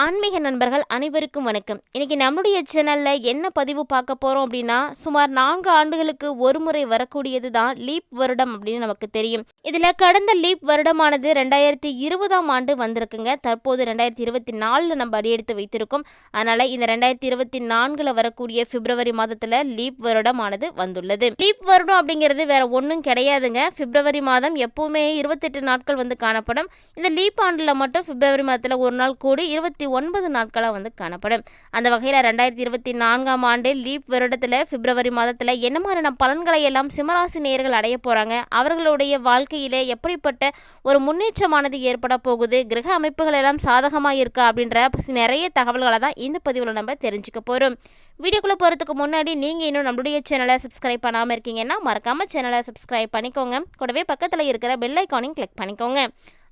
ஆன்மீக நண்பர்கள் அனைவருக்கும் வணக்கம். இன்னைக்கு நம்மளுடைய சேனலில் என்ன பதிவு பார்க்க போகிறோம் அப்படின்னா சுமார் நான்கு ஆண்டுகளுக்கு ஒரு முறை வரக்கூடியது தான் லீப் வருடம் அப்படின்னு நமக்கு தெரியும். இதில் கடந்த லீப் வருடமானது ரெண்டாயிரத்தி இருபதாம் ஆண்டு வந்திருக்குங்க. தற்போது ரெண்டாயிரத்தி இருபத்தி நாலில் நம்ம அடியெடுத்து வைத்திருக்கோம். அதனால் இந்த ரெண்டாயிரத்தி இருபத்தி நான்கில் வரக்கூடிய பிப்ரவரி மாதத்தில் லீப் வருடமானது வந்துள்ளது. லீப் வருடம் அப்படிங்கிறது வேற ஒன்றும் கிடையாதுங்க. பிப்ரவரி மாதம் எப்பவுமே இருபத்தெட்டு நாட்கள் வந்து காணப்படும். இந்த லீப் ஆண்டில் மட்டும் பிப்ரவரி மாதத்தில் ஒரு நாள் கூடி இருபத்தி ஒன்பது நாட்களாக வந்து காணப்படும். அந்த வகையில் ரெண்டாயிரத்தி இருபத்தி நான்காம் ஆண்டு லீப் வருடத்தில் பிப்ரவரி மாதத்தில் என்ன மாதிரியான பலன்களை எல்லாம் சிம்மராசி நேயர்கள் அடைய போகிறாங்க அவர்களுடைய வாழ்க்கையிலே எப்படிப்பட்ட ஒரு முன்னேற்றமானது ஏற்பட போகுது? கிரக அமைப்புகள் எல்லாம் சாதகமாக இருக்கா? அப்படின்ற நிறைய தகவல்களை தான் இந்த பதிவில் நம்ம தெரிஞ்சுக்க போகிறோம் வீடியோக்குள்ளே போகிறதுக்கு முன்னாடி நீங்கள் இன்னும் நம்மளுடைய சேனலை சப்ஸ்கிரைப் பண்ணாமல் இருக்கீங்கன்னா மறக்காமல் சேனலை சப்ஸ்கிரைப் பண்ணிக்கோங்க. கூடவே பக்கத்தில் இருக்கிற பெல் ஐக்கானையும் கிளிக் பண்ணிக்கோங்க.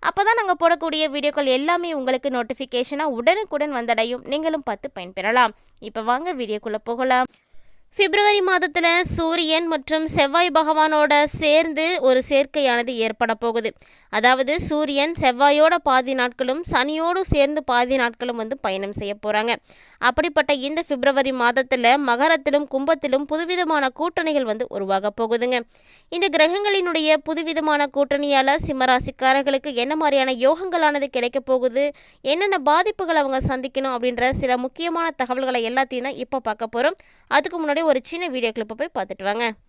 அப்போ தான் நாங்கள் போடக்கூடிய வீடியோக்கள் எல்லாமே உங்களுக்கு நோட்டிஃபிகேஷனாக உடனுக்குடன் வந்தடையும். நீங்களும் பார்த்து பயன்பெறலாம். இப்போ வாங்க வீடியோக்குள்ளே போகலாம். பிப்ரவரி மாதத்தில் சூரியன் மற்றும் செவ்வாய் பகவானோட சேர்ந்து ஒரு சேர்க்கையானது ஏற்பட போகுது. அதாவது சூரியன் செவ்வாயோட பாதி நாட்களும் சனியோடு சேர்ந்து பாதி நாட்களும் வந்து பயணம் செய்ய போகிறாங்க அப்படிப்பட்ட இந்த பிப்ரவரி மாதத்தில் மகரத்திலும் கும்பத்திலும் புதுவிதமான கூட்டணிகள் வந்து உருவாக போகுதுங்க. இந்த கிரகங்களினுடைய புதுவிதமான கூட்டணியால் சிம்மராசிக்காரர்களுக்கு என்ன மாதிரியான யோகங்களானது கிடைக்க போகுது? என்னென்ன பாதிப்புகள் அவங்க சந்திக்கணும் அப்படின்ற சில முக்கியமான தகவல்களை எல்லாத்தையும் தான் இப்போ பார்க்க போகிறோம் அதுக்கு முன்னாடி ஒரு சின்ன வீடியோ கிளிப்பை போய் பார்த்துட்டு வாங்க.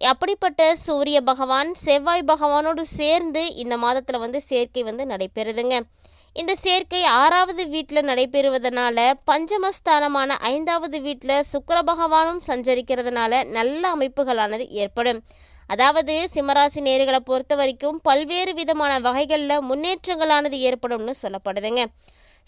அப்படிப்பட்ட சூரிய பகவான் செவ்வாய் பகவானோடு சேர்ந்து இந்த மாதத்தில் வந்து சேர்க்கை வந்து நடைபெறுதுங்க. இந்த சேர்க்கை ஆறாவது வீட்டில் நடைபெறுவதனால பஞ்சமஸ்தானமான ஐந்தாவது வீட்டில் சுக்கர பகவானும் சஞ்சரிக்கிறதுனால நல்ல அமைப்புகளானது ஏற்படும். அதாவது சிம்மராசி நேர்களை பொறுத்த வரைக்கும் பல்வேறு விதமான வகைகளில் முன்னேற்றங்களானது ஏற்படும்னு சொல்லப்படுதுங்க.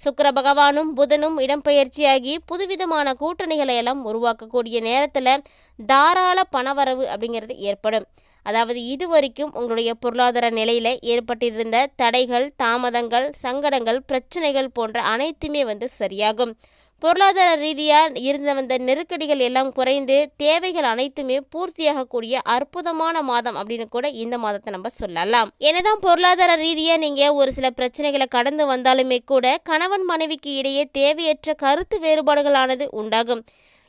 சுக்கிர பகவானும் புதனும் இடம்பெயர்ச்சியாகி புதுவிதமான கூட்டணிகளை எல்லாம் உருவாக்கக்கூடிய நேரத்தில் தாராள பணவரவு அப்படிங்கிறது ஏற்படும். அதாவது இதுவரைக்கும் உங்களுடைய பொருளாதார நிலையில் ஏற்பட்டிருந்த தடைகள் தாமதங்கள் சங்கடங்கள் பிரச்சனைகள் போன்ற அனைத்துமே வந்து சரியாகும். பொருளாதார ரீதியாக இருந்த வந்த நெருக்கடிகள் எல்லாம் குறைந்து தேவைகள் அனைத்துமே பூர்த்தியாகக்கூடிய அற்புதமான மாதம் அப்படின்னு கூட இந்த மாதத்தை நம்ம சொல்லலாம். என்னதான் பொருளாதார ரீதியாக நீங்கள் ஒரு சில பிரச்சனைகளை கடந்து வந்தாலுமே கூட கணவன் மனைவிக்கு இடையே தேவையற்ற கருத்து வேறுபாடுகளானது உண்டாகும்.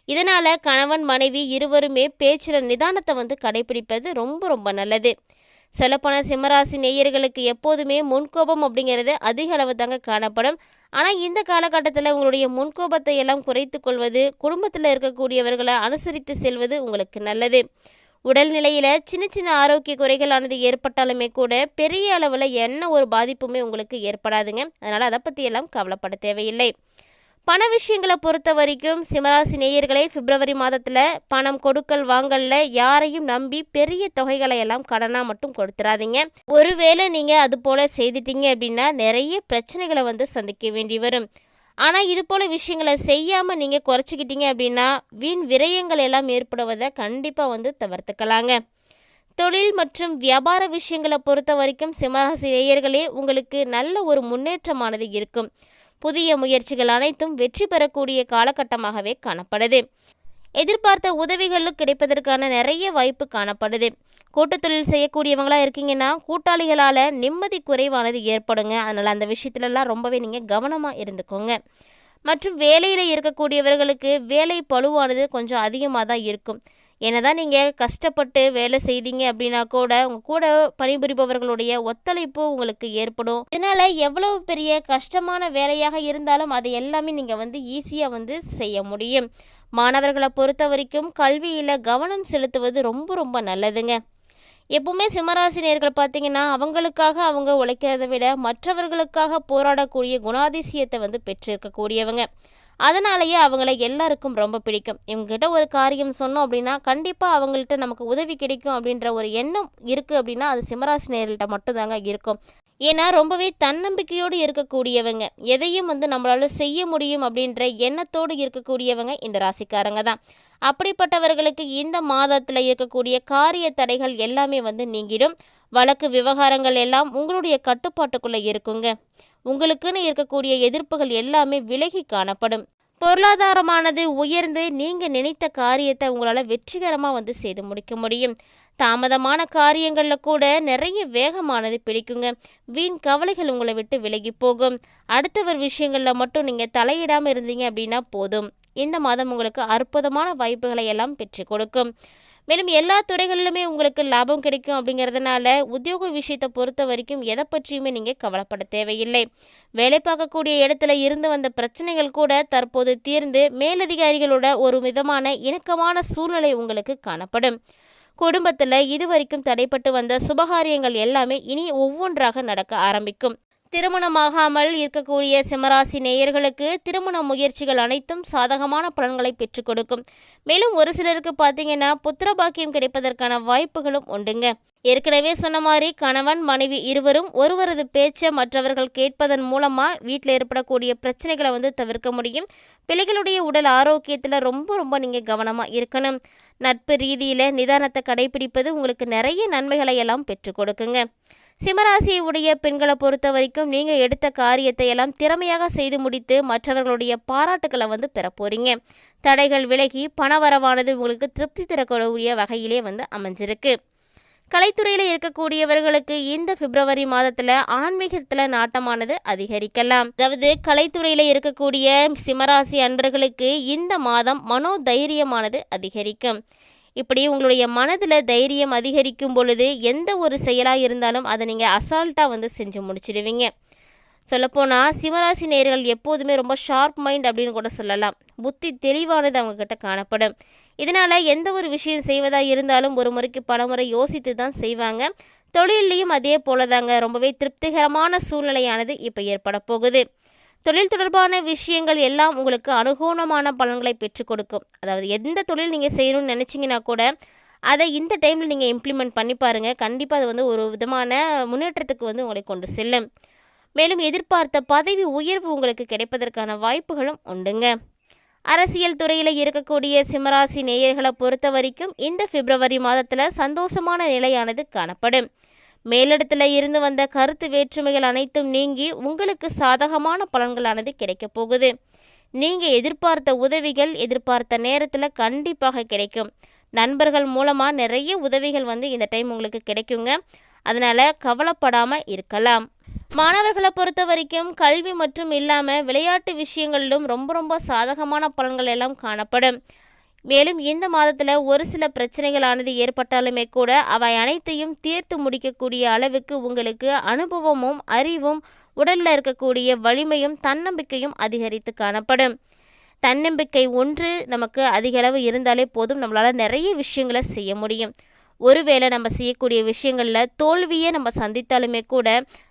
இதனால் கணவன் மனைவி இருவருமே பேச்சில் நிதானத்தை வந்து கடைபிடிப்பது ரொம்ப ரொம்ப நல்லது. சொல்லப்போன சிம்மராசி நேயர்களுக்கு எப்போதுமே முன்கோபம் அப்படிங்கிறது அதிக அளவு தாங்க காணப்படும். ஆனால் இந்த காலகட்டத்தில் உங்களுடைய முன்கோபத்தை எல்லாம் குறைத்து கொள்வது குடும்பத்தில் இருக்கக்கூடியவர்களை அனுசரித்து செல்வது உங்களுக்கு நல்லது. உடல்நிலையில் சின்ன சின்ன ஆரோக்கிய குறைகளானது ஏற்பட்டாலுமே கூட பெரிய அளவில் என்ன ஒரு பாதிப்புமே உங்களுக்கு ஏற்படாதுங்க. அதனால் அதை பற்றி எல்லாம் கவலைப்பட தேவையில்லை. பண விஷயங்களை பொறுத்த வரைக்கும் சிம்மராசி நேயர்களே பிப்ரவரி மாதத்தில் பணம் கொடுக்கல் வாங்கல்ல யாரையும் நம்பி பெரிய தொகைகளை எல்லாம் கடனாக மட்டும் கொடுத்துறாதீங்க. ஒருவேளை நீங்கள் அது போல் செய்துட்டீங்க அப்படின்னா நிறைய பிரச்சனைகளை வந்து சந்திக்க வேண்டி வரும். ஆனால் இது போல் விஷயங்களை செய்யாமல் நீங்கள் குறைச்சிக்கிட்டீங்க அப்படின்னா வீண் விரயங்கள் எல்லாம் ஏற்படுவதை கண்டிப்பாக வந்து தவிர்த்துக்கலாங்க. தொழில் மற்றும் வியாபார விஷயங்களை பொறுத்த வரைக்கும் சிம்மராசி நேயர்களே உங்களுக்கு நல்ல ஒரு முன்னேற்றமானது இருக்கும். புதிய முயற்சிகள் அனைத்தும் வெற்றி பெறக்கூடிய காலகட்டமாகவே காணப்படுது. எதிர்பார்த்த உதவிகளும் கிடைப்பதற்கான நிறைய வாய்ப்பு காணப்படுது. கூட்டத்தொழில் செய்யக்கூடியவங்களா இருக்கீங்கன்னா கூட்டாளிகளால் நிம்மதி குறைவானது ஏற்படுங்க. அதனால் அந்த விஷயத்துலலாம் ரொம்பவே நீங்கள் கவனமாக இருந்துக்கோங்க. மற்றும் வேலையில் இருக்கக்கூடியவர்களுக்கு வேலை பழுவானது கொஞ்சம் அதிகமாக தான் இருக்கும். என்னதான் நீங்கள் கஷ்டப்பட்டு வேலை செய்தீங்க அப்படின்னா கூட உங்கள் கூட பணிபுரிபவர்களுடைய ஒத்துழைப்பு உங்களுக்கு ஏற்படும். இதனால் எவ்வளவு பெரிய கஷ்டமான வேலையாக இருந்தாலும் அதை எல்லாமே நீங்கள் வந்து ஈஸியாக வந்து செய்ய முடியும். மாணவர்களை பொறுத்த வரைக்கும் கல்வியில் கவனம் செலுத்துவது ரொம்ப ரொம்ப நல்லதுங்க. எப்பவுமே சிம்மராசினியர்கள் பார்த்தீங்கன்னா அவங்களுக்காக அவங்க உழைக்கிறத விட மற்றவர்களுக்காக போராடக்கூடிய குணாதிசயத்தை வந்து பெற்றிருக்கக்கூடியவங்க. அதனாலேயே அவங்கள எல்லாருக்கும் ரொம்ப பிடிக்கும். இவங்ககிட்ட ஒரு காரியம் சொன்னோம் அப்படின்னா கண்டிப்பாக அவங்கள்ட்ட நமக்கு உதவி கிடைக்கும் அப்படின்ற ஒரு எண்ணம் இருக்குது அப்படின்னா அது சிம்மராசினியர்கள்ட்ட மட்டும்தாங்க இருக்கும். ஏன்னா ரொம்பவே தன்னம்பிக்கையோடு இருக்கக்கூடியவங்க எதையும் வந்து நம்மளால செய்ய முடியும் அப்படின்ற எண்ணத்தோடு இருக்கக்கூடியவங்க இந்த ராசிக்காரங்க தான். அப்படிப்பட்டவர்களுக்கு இந்த மாதத்தில் இருக்கக்கூடிய காரிய தடைகள் எல்லாமே வந்து நீங்கிடும். வழக்கு விவகாரங்கள் எல்லாம் உங்களுடைய கட்டுப்பாட்டுக்குள்ளே இருக்குங்க. உங்களுக்குன்னு இருக்கக்கூடிய எதிர்ப்புகள் எல்லாமே விலகி காணப்படும். பொருளாதாரமானது உயர்ந்து நீங்கள் நினைத்த காரியத்தை உங்களால் வெற்றிகரமாக வந்து செய்து முடிக்க முடியும். தாமதமான காரியங்களில் கூட நிறைய வேகமானது பிடிக்குங்க. வீண் கவலைகள் உங்களை விட்டு விலகி போகும். அடுத்தவர் விஷயங்களில் மட்டும் நீங்கள் தலையிடாமல் இருந்தீங்க அப்படின்னா போதும். இந்த மாதம் உங்களுக்கு அற்புதமான வாய்ப்புகளை எல்லாம் பெற்றுக் கொடுக்கும். மேலும் எல்லா துறைகளிலுமே உங்களுக்கு லாபம் கிடைக்கும் அப்படிங்கிறதுனால உத்தியோக விஷயத்தை பொறுத்த வரைக்கும் எதை பற்றியுமே நீங்கள் கவலைப்பட தேவையில்லை. வேலை பார்க்கக்கூடிய இடத்துல இருந்து வந்த பிரச்சனைகள் கூட தற்போது தீர்ந்து மேலதிகாரிகளோட ஒரு விதமான இணக்கமான சூழ்நிலை உங்களுக்கு காணப்படும். குடும்பத்தில் இதுவரைக்கும் தடைப்பட்டு வந்த சுபகாரியங்கள் எல்லாமே இனி ஒவ்வொன்றாக நடக்க ஆரம்பிக்கும். திருமணமாகாமல் இருக்கக்கூடிய சிம்மராசி நேயர்களுக்கு திருமண முயற்சிகள் அனைத்தும் சாதகமான பலன்களை பெற்றுக் கொடுக்கும். மேலும் ஒரு சிலருக்கு பார்த்தீங்கன்னா புத்திர பாக்கியம் கிடைப்பதற்கான வாய்ப்புகளும் உண்டுங்க. ஏற்கனவே சொன்ன மாதிரி கணவன் மனைவி இருவரும் ஒருவரது பேச்சை மற்றவர்கள் கேட்பதன் மூலமாக வீட்டில் ஏற்படக்கூடிய பிரச்சனைகளை வந்து தவிர்க்க முடியும். பிள்ளைகளுடைய உடல் ஆரோக்கியத்தில் ரொம்ப ரொம்ப நீங்கள் கவனமாக இருக்கணும். நட்பு ரீதியில் நிதானத்தை கடைபிடிப்பது உங்களுக்கு நிறைய நன்மைகளை எல்லாம் பெற்றுக் கொடுக்குங்க. சிம்மராசியை உடைய பெண்களை பொறுத்த வரைக்கும் நீங்கள் எடுத்த காரியத்தை எல்லாம் திறமையாக செய்து முடித்து மற்றவர்களுடைய பாராட்டுக்களை வந்து பெற தடைகள் விலகி பணவரவானது உங்களுக்கு திருப்தி தரக்கூடிய வகையிலே வந்து அமைஞ்சிருக்கு. கலைத்துறையில் இருக்கக்கூடியவர்களுக்கு இந்த பிப்ரவரி மாதத்தில் ஆன்மீகத்தில் நாட்டமானது அதிகரிக்கலாம். அதாவது கலைத்துறையில் இருக்கக்கூடிய சிம்மராசி அன்பர்களுக்கு இந்த மாதம் மனோதைரியமானது அதிகரிக்கும். இப்படி உங்களுடைய மனதில் தைரியம் அதிகரிக்கும் பொழுது எந்த ஒரு செயலாக இருந்தாலும் அதை நீங்கள் அசால்ட்டாக வந்து செஞ்சு முடிச்சிடுவீங்க. சொல்லப்போனால் சிவராசி நேர்கள் எப்போதுமே ரொம்ப ஷார்ப் மைண்ட் அப்படின்னு கூட சொல்லலாம். புத்தி தெளிவானது அவங்கக்கிட்ட காணப்படும். இதனால் எந்த ஒரு விஷயம் செய்வதாக இருந்தாலும் ஒரு முறைக்கு பல முறை யோசித்து தான் செய்வாங்க. தொழிலையும் அதே போல தாங்க ரொம்பவே திருப்திகரமான சூழ்நிலையானது இப்போ ஏற்பட போகுது. தொழில் தொடர்பான விஷயங்கள் எல்லாம் உங்களுக்கு அனுகூலமான பலன்களை பெற்றுக் கொடுக்கும். அதாவது எந்த தொழில் நீங்கள் செய்யணும்னு நினச்சிங்கன்னா கூட அதை இந்த டைமில் நீங்கள் இம்ப்ளிமெண்ட் பண்ணி பாருங்கள் கண்டிப்பாக அது வந்து ஒரு விதமான முன்னேற்றத்துக்கு வந்து உங்களை கொண்டு செல்லும். மேலும் எதிர்பார்த்த பதவி உயர்வு உங்களுக்கு கிடைப்பதற்கான வாய்ப்புகளும் உண்டுங்க. அரசியல் துறையில் இருக்கக்கூடிய சிம்மராசி நேயர்களை பொறுத்த வரைக்கும் இந்த பிப்ரவரி மாதத்தில் சந்தோஷமான நிலையானது காணப்படும். மேலிடத்தில் இருந்து வந்த கருத்து வேற்றுமைகள் அனைத்தும் நீங்கி உங்களுக்கு சாதகமான பலன்களானது கிடைக்கப் போகுது. நீங்கள் எதிர்பார்த்த உதவிகள் எதிர்பார்த்த நேரத்தில் கண்டிப்பாக கிடைக்கும். நண்பர்கள் மூலமாக நிறைய உதவிகள் வந்து இந்த டைம் உங்களுக்கு கிடைக்குங்க. அதனால் கவலைப்படாமல் இருக்கலாம். மாணவர்களை பொறுத்த வரைக்கும் கல்வி மற்றும் இல்லாமல் விளையாட்டு விஷயங்களிலும் ரொம்ப ரொம்ப சாதகமான பலன்கள் எல்லாம் காணப்படும். மேலும் இந்த மாதத்தில் ஒரு சில பிரச்சனைகளானது ஏற்பட்டாலுமே கூட அவை அனைத்தையும் தீர்த்து முடிக்கக்கூடிய அளவுக்கு உங்களுக்கு அனுபவமும் அறிவும் உடலில் இருக்கக்கூடிய வலிமையும் தன்னம்பிக்கையும் அதிகரித்து காணப்படும். தன்னம்பிக்கை ஒன்று நமக்கு அதிகளவு இருந்தாலே போதும். நம்மளால் நிறைய விஷயங்களை செய்ய முடியும். ஒருவேளை நம்ம செய்யக்கூடிய விஷயங்களில் தோல்வியே நம்ம சந்தித்தாலுமே கூட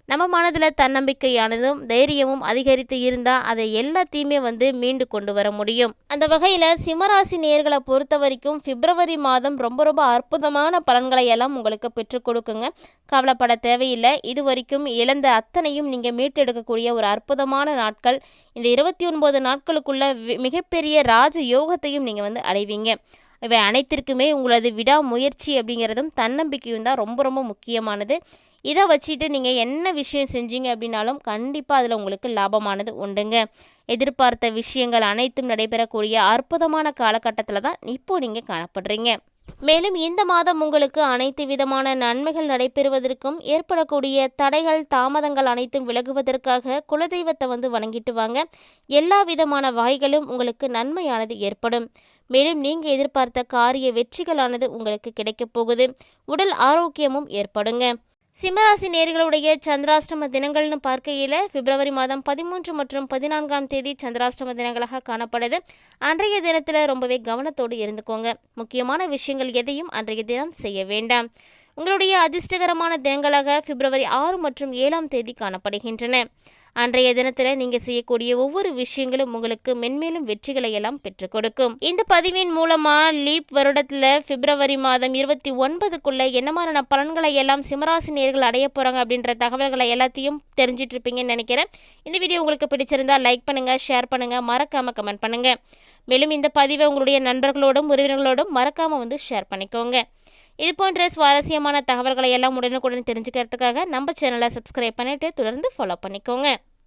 நம்ம மனதில் தன்னம்பிக்கையானதும் தைரியமும் அதிகரித்து இருந்தால் அதை எல்லாத்தையுமே வந்து மீண்டு கொண்டு வர முடியும். அந்த வகையில் சிம்மராசி நேர்களை பொறுத்த வரைக்கும் பிப்ரவரி மாதம் ரொம்ப ரொம்ப அற்புதமான பலன்களை எல்லாம் உங்களுக்கு பெற்றுக் கொடுக்குங்க. கவலைப்பட தேவையில்லை. இது வரைக்கும் இழந்த அத்தனையும் நீங்கள் மீட்டெடுக்கக்கூடிய ஒரு அற்புதமான நாட்கள். இந்த இருபத்தி ஒன்பது நாட்களுக்குள்ள மிகப்பெரிய ராஜ யோகத்தையும் நீங்கள் வந்து அடைவீங்க. இவை அனைத்திற்குமே உங்களது விடாமுயற்சி அப்படிங்கிறதும் தன்னம்பிக்கையும் தான் ரொம்ப ரொம்ப முக்கியமானது. இதை வச்சுட்டு நீங்கள் என்ன விஷயம் செஞ்சீங்க அப்படின்னாலும் கண்டிப்பாக அதில் உங்களுக்கு லாபமானது உண்டுங்க. எதிர்பார்த்த விஷயங்கள் அனைத்தும் நடைபெறக்கூடிய அற்புதமான காலகட்டத்தில் தான் இப்போ நீங்கள் காணப்படுறீங்க. மேலும் இந்த மாதம் உங்களுக்கு அனைத்து விதமான நன்மைகள் நடைபெறுவதற்கும் ஏற்படக்கூடிய தடைகள் தாமதங்கள் அனைத்தும் விலகுவதற்காக குலதெய்வத்தை வந்து வணங்கிட்டு வாங்க. எல்லா விதமான வாய்களும் உங்களுக்கு நன்மையானது ஏற்படும். மேலும் நீங்கள் எதிர்பார்த்த காரிய வெற்றிகளானது உங்களுக்கு கிடைக்கப் போகுது. உடல் ஆரோக்கியமும் ஏற்படுங்க. சிம்மராசி நேர்களுடைய சந்திராஷ்டம தினங்கள்னு பார்க்கையில் பிப்ரவரி மாதம் பதிமூன்று மற்றும் பதினான்காம் தேதி சந்திராஷ்டம தினங்களாக காணப்படுது. அன்றைய தினத்தில் ரொம்பவே கவனத்தோடு இருந்துக்கோங்க. முக்கியமான விஷயங்கள் எதையும் அன்றைய தினம் செய்ய வேண்டாம். உங்களுடைய அதிர்ஷ்டகரமான தினங்களாக பிப்ரவரி ஆறு மற்றும் ஏழாம் தேதி காணப்படுகின்றன. அன்றைய தினத்தில் நீங்கள் செய்யக்கூடிய ஒவ்வொரு விஷயங்களும் உங்களுக்கு மென்மேலும் வெற்றிகளை எல்லாம் பெற்றுக் கொடுக்கும். இந்த பதிவின் மூலமா லீப் வருடத்தில் பிப்ரவரி மாதம் இருபத்தி ஒன்பதுக்குள்ள என்ன மாதிரியான பலன்களை எல்லாம் சிம்மராசி நேர்கள் அடைய போறாங்க அப்படின்ற தகவல்களை எல்லாத்தையும் தெரிஞ்சிட்டு இருப்பீங்கன்னு நினைக்கிறேன். இந்த வீடியோ உங்களுக்கு பிடிச்சிருந்தா லைக் பண்ணுங்க ஷேர் பண்ணுங்க மறக்காம கமெண்ட் பண்ணுங்க. மேலும் இந்த பதிவை உங்களுடைய நண்பர்களோடும் உறவினர்களோடும் மறக்காமல் வந்து ஷேர் பண்ணிக்கோங்க. இது போன்ற சுவாரஸ்யமான தகவல்களை எல்லாம் உடனுக்குடன் தெரிஞ்சுக்கிறதுக்காக நம்ம சேனலை சப்ஸ்கிரைப் பண்ணிவிட்டு தொடர்ந்து ஃபாலோ பண்ணிக்கோங்க.